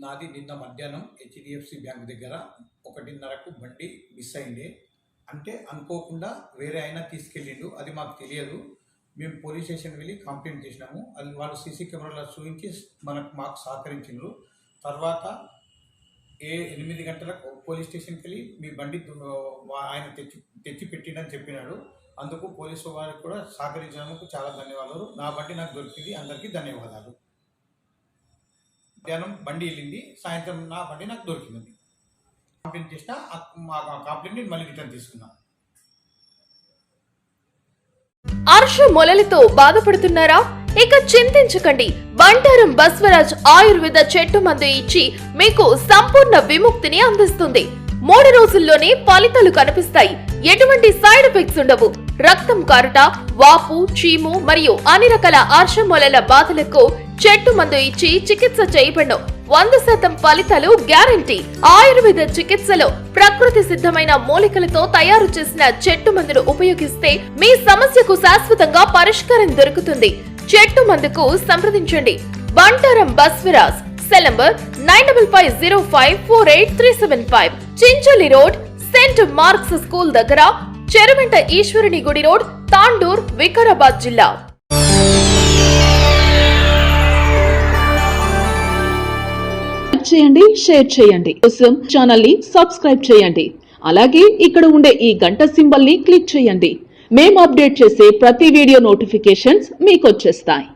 నాది నిన్న మధ్యాహ్నం హెచ్డిఎఫ్సి బ్యాంక్ దగ్గర ఒకటిన్నరకు బండి మిస్ అయింది. అంటే అనుకోకుండా వేరే అయినా తీసుకెళ్ళిండు అది మాకు తెలియదు. మేము పోలీస్ స్టేషన్ వెళ్ళి కంప్లైంట్ చేసినాము. అది వాళ్ళు సీసీ కెమెరాలో చూపించి మనకు మాకు సహకరించిండ్రు. తర్వాత ఏ ఎనిమిది గంటలకు పోలీస్ స్టేషన్కి వెళ్ళి మీ బండి ఆయన తెచ్చి తెచ్చి పెట్టిండని చెప్పినాడు. అందుకు పోలీసు వారికి కూడా సహకరించినందుకు చాలా ధన్యవాదాలు. నా బండి నాకు దొరికింది. అందరికీ ధన్యవాదాలు. మధ్యాహ్నం బండి వెళ్ళింది. సాయంత్రం నా బండి నాకు దొరికింది కంప్లైంట్ చేసిన ఆ- కంప్లైంట్ మళ్ళీ రిటర్న్ తీసుకున్నాను అర్ష మొలలతో బాధపడుతున్నారా? ఇక చింతించకండి. బంటారం బస్వరాజ్ ఆయుర్వేద చెట్టు మందు ఇచ్చి మీకు సంపూర్ణ విముక్తిని అందిస్తుంది. మూడు రోజుల్లోనే ఫలితాలు కనిపిస్తాయి. ఎటువంటి సైడ్ ఎఫెక్ట్స్ ఉండవు. రక్తం కారుట వాపు చీము మరియు అన్ని రకాల ఆర్షమూలల బాధలకు చెట్టు మందు ఇచ్చి చికిత్స చేయబడను. వంద శాతం ఫలితాలు గ్యారంటీ. ఆయుర్వేద చికిత్సలో ప్రకృతి సిద్ధమైన మూలికలతో తయారు చేసిన చెట్టు మందును ఉపయోగిస్తే మీ సమస్యకు శాశ్వతంగా పరిష్కారం దొరుకుతుంది. చెట్టు మందుకు సంప్రదించండి. Bantaram Basviraj. Cell number nine double five zero five four eight three seven five Chincholi road Saint Mark's school దగ్గర చెరువెంట ఈశ్వరుని గుడి రోడ్ తాండూర్ వికారాబాద్ జిల్లా. చేయండి షేర్ చేయండి. కోసం ఛానల్ని సబ్స్క్రైబ్ చేయండి. అలాగే ఇక్కడ ఉండే ఈ గంట సింబల్ని క్లిక్ చేయండి. మేము అప్డేట్ చేసే ప్రతి వీడియో నోటిఫికేషన్స్ మీకు వచ్చేస్తాయి.